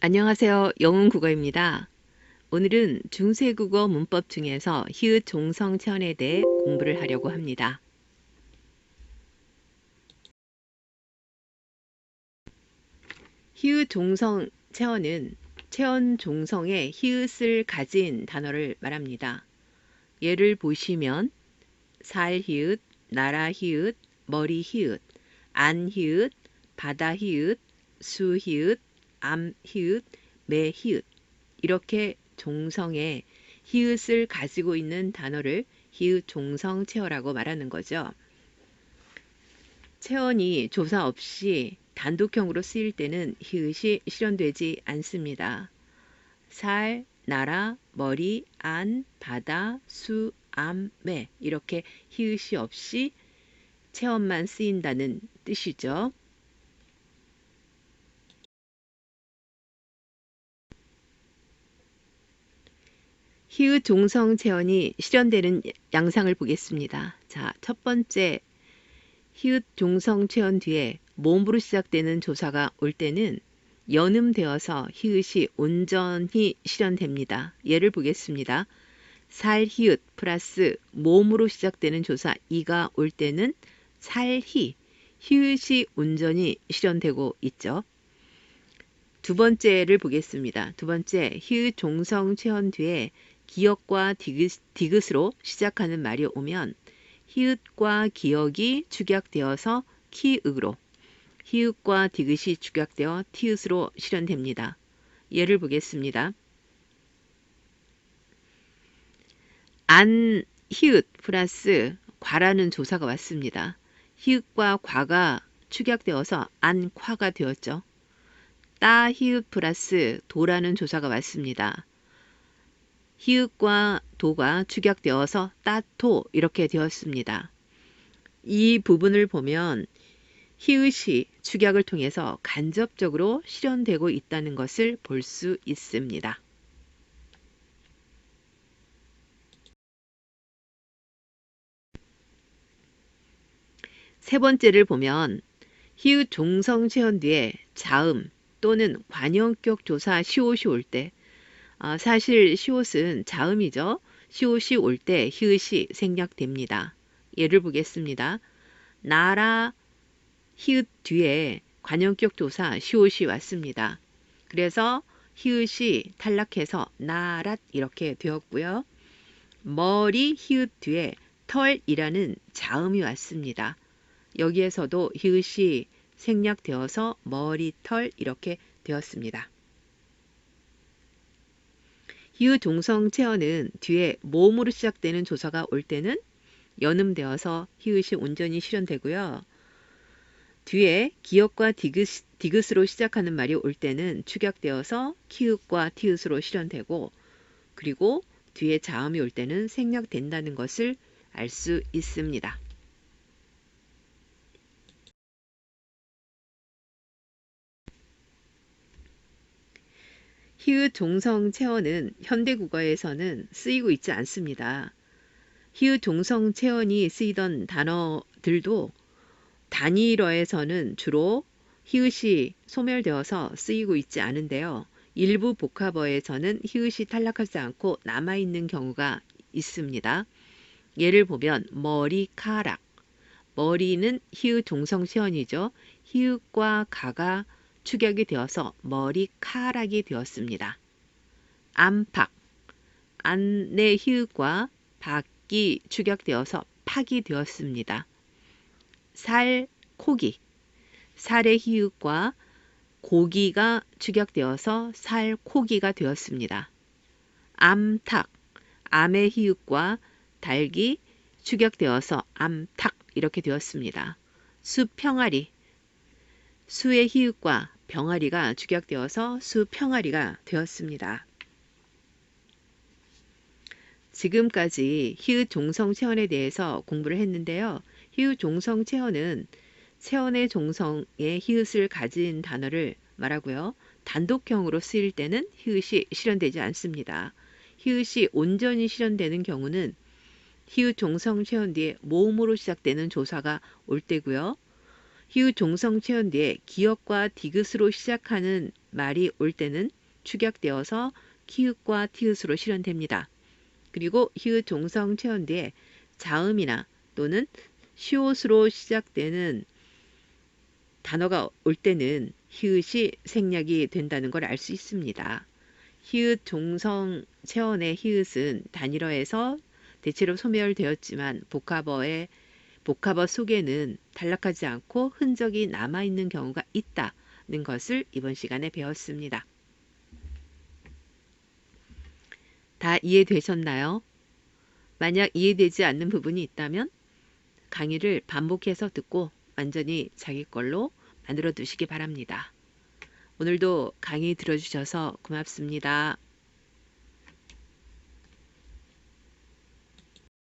안녕하세요. 영훈국어입니다. 오늘은 중세국어 문법 중에서 히읗 종성 체언에 대해 공부를 하려고 합니다. 히읗 종성 체언은 체언 종성에 히읗을 가진 단어를 말합니다. 예를 보시면 살 히읗, 나라 히읗, 머리 히읗, 안 히읗, 바다 히읗, 수 히읗, 암 히읗, 매 히읗 이렇게 종성에 히읗을 가지고 있는 단어를 히읗 종성 체어라고 말하는 거죠. 체언이 조사 없이 단독형으로 쓰일 때는 히읗이 실현되지 않습니다. 살, 나라, 머리, 안, 바다, 수, 암, 매 이렇게 히읗이 없이 체언만 쓰인다는 뜻이죠. 히읗 종성 체언이 실현되는 양상을 보겠습니다. 자, 첫 번째 히읗 종성 체언 뒤에 몸으로 시작되는 조사가 올 때는 연음되어서 히읗이 온전히 실현됩니다. 예를 보겠습니다. 살 히읗 플러스 몸으로 시작되는 조사 이가 올 때는 살히 히읗이 온전히 실현되고 있죠. 두 번째를 보겠습니다. 두 번째 히읗 종성 체언 뒤에 기역과 디귿, 으로 시작하는 말이 오면 히읗과 기역이 축약되어서 키읔으로 히읗과 디귿이 축약되어 티읕으로 실현됩니다. 예를 보겠습니다. 안 히읗 플러스 과라는 조사가 왔습니다. 히읗과 과가 축약되어서 안과가 되었죠. 따 히읗 플러스 도라는 조사가 왔습니다. 히읗과 도가 축약되어서 따토 이렇게 되었습니다. 이 부분을 보면 히읗이 축약을 통해서 간접적으로 실현되고 있다는 것을 볼 수 있습니다. 세 번째를 보면 히읗 종성 체언 뒤에 자음 또는 관형격 조사 시옷이 올 때 아, 사실 시옷은 자음이죠. 시옷이 올 때 히읗이 생략됩니다. 예를 보겠습니다. 나라 히읗 뒤에 관형격 조사 시옷이 왔습니다. 그래서 히읗이 탈락해서 나랏 이렇게 되었고요. 머리 히읗 뒤에 털이라는 자음이 왔습니다. 여기에서도 히읗이 생략되어서 머리털 이렇게 되었습니다. 히읗 동성 체어는 뒤에 모음으로 시작되는 조사가 올 때는 연음되어서 히읗이 온전히 실현되고요. 뒤에 기역과 디귿, 디귿으로 시작하는 말이 올 때는 축약되어서 키읔과 티읕으로 실현되고 그리고 뒤에 자음이 올 때는 생략된다는 것을 알 수 있습니다. 히읗 종성 체언은 현대 국어에서는 쓰이고 있지 않습니다. 히읗 종성 체언이 쓰이던 단어들도 단일어에서는 주로 히읗이 소멸되어서 쓰이고 있지 않은데요. 일부 복합어에서는 히읗이 탈락하지 않고 남아있는 경우가 있습니다. 예를 보면 머리카락 머리는 히읗 종성 체언이죠. 히읗과 가가 축약이 되어서 머리카락이 되었습니다. 안팎 안내 히읗과 박이 축약되어서 팍이 되었습니다. 살, 코기 살의 히읗과 고기가 축약되어서 살, 코기가 되었습니다. 암탉 암의 히읗과 달기 축약되어서 암탉 이렇게 되었습니다. 수평아리 수의 히읗과 병아리가 축약되어서 수평아리가 되었습니다. 지금까지 히읗 종성 체언에 대해서 공부를 했는데요. 히읗 종성 체언은 체언의 종성에 히읗을 가진 단어를 말하고요. 단독형으로 쓰일 때는 히읗이 실현되지 않습니다. 히읗이 온전히 실현되는 경우는 히읗 종성 체언 뒤에 모음으로 시작되는 조사가 올 때고요. 히읗 종성 체언 뒤에 기역과 디귿으로 시작하는 말이 올 때는 축약되어서 키읔과 티읕으로 실현됩니다. 그리고 히읗 종성 체언 뒤에 자음이나 또는 시옷으로 시작되는 단어가 올 때는 히읗이 생략이 된다는 걸 알 수 있습니다. 히읗 종성 체언의 히읗은 단일어에서 대체로 소멸되었지만 복합어의 복합어 속에는 단락하지 않고 흔적이 남아 있는 경우가 있다는 것을 이번 시간에 배웠습니다. 다 이해되셨나요? 만약 이해되지 않는 부분이 있다면 강의를 반복해서 듣고 완전히 자기 걸로 만들어 두시기 바랍니다. 오늘도 강의 들어주셔서 고맙습니다.